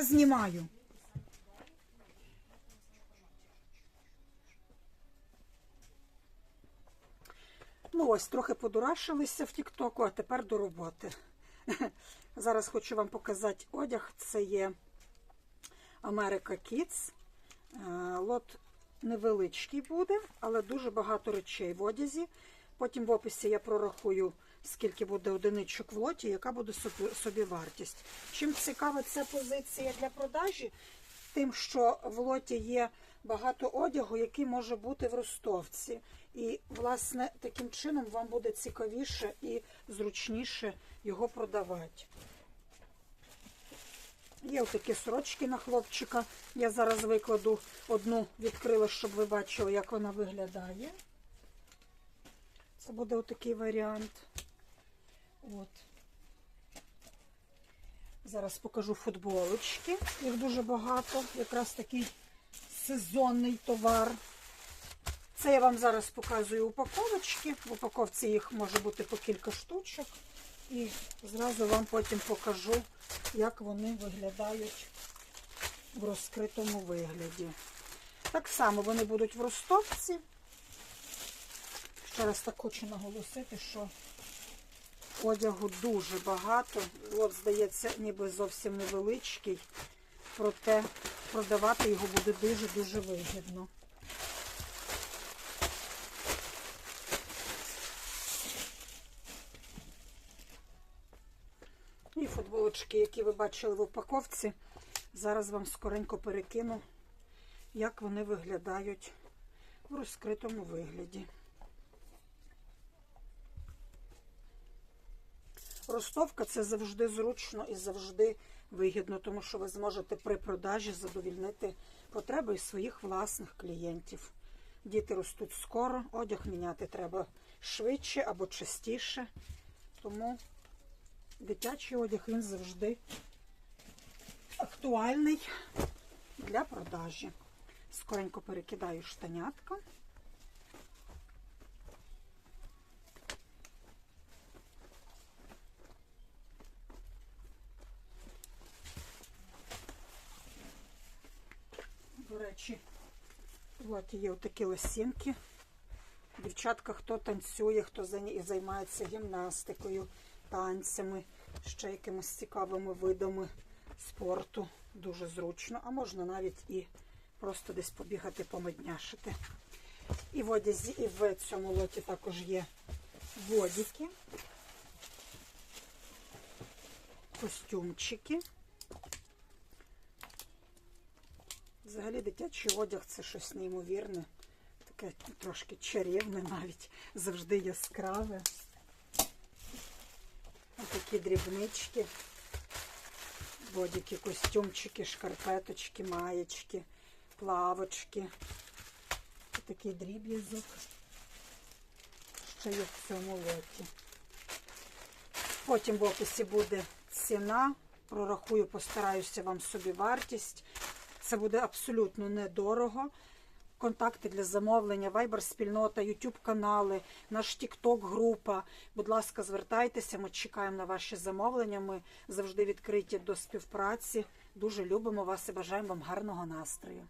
Я знімаю. Ну ось, трохи подурашилися в Тіктоку, а тепер до роботи. Зараз хочу вам показати одяг. Це є America Kids. Е, Лот невеличкий буде, але дуже багато речей в одязі. Потім в описі я прорахую, скільки буде одиничок в лоті, яка буде собі, вартість. Чим цікава ця позиція для продажі? Тим, що в лоті є багато одягу, який може бути в ростовці. І, власне, таким чином вам буде цікавіше і зручніше його продавати. Є такі сорочки на хлопчика. Я зараз викладу одну відкрила, щоб ви бачили, як вона виглядає. Це буде отакий варіант. От. Зараз покажу футболочки. Їх дуже багато. Якраз такий сезонний товар. Це я вам зараз показую упаковочки. В упаковці їх може бути по кілька штучок. І зразу вам потім покажу, як вони виглядають в розкритому вигляді. Так само вони будуть в ростовці. Ще раз так хочу наголосити, що одягу дуже багато. От, здається, ніби зовсім невеличкий, проте продавати його буде дуже-дуже вигідно. І футболочки, які ви бачили в упаковці, зараз вам скоренько перекину, як вони виглядають в розкритому вигляді. Ростовка це завжди зручно і завжди вигідно, тому що ви зможете при продажі задовільнити потреби своїх власних клієнтів. Діти ростуть скоро, одяг міняти треба швидше або частіше. Тому дитячий одяг він завжди актуальний для продажі. Скоренько перекидаю штанятка. До речі, от є такі лосінки. Дівчатка, хто танцює, хто займається гімнастикою, танцями, ще якимись цікавими видами спорту. Дуже зручно, а можна навіть і просто десь побігати, помедняшити. І в одязі, і в цьому лоті також є водики, костюмчики. Взагалі дитячий одяг це щось неймовірне, таке трошки чарівне навіть, завжди яскраве. Ось такі дрібнички, бодіки, костюмчики, шкарпеточки, маєчки, плавочки. Ось такий дріб'язок. Ще є в цьому лоті. Потім в описі буде ціна. Прорахую, постараюся вам собі вартість. Це буде абсолютно недорого. Контакти для замовлення, Viber спільнота, YouTube канали, наш TikTok група. Будь ласка, звертайтеся, ми чекаємо на ваші замовлення. Ми завжди відкриті до співпраці. Дуже любимо вас і бажаємо вам гарного настрою.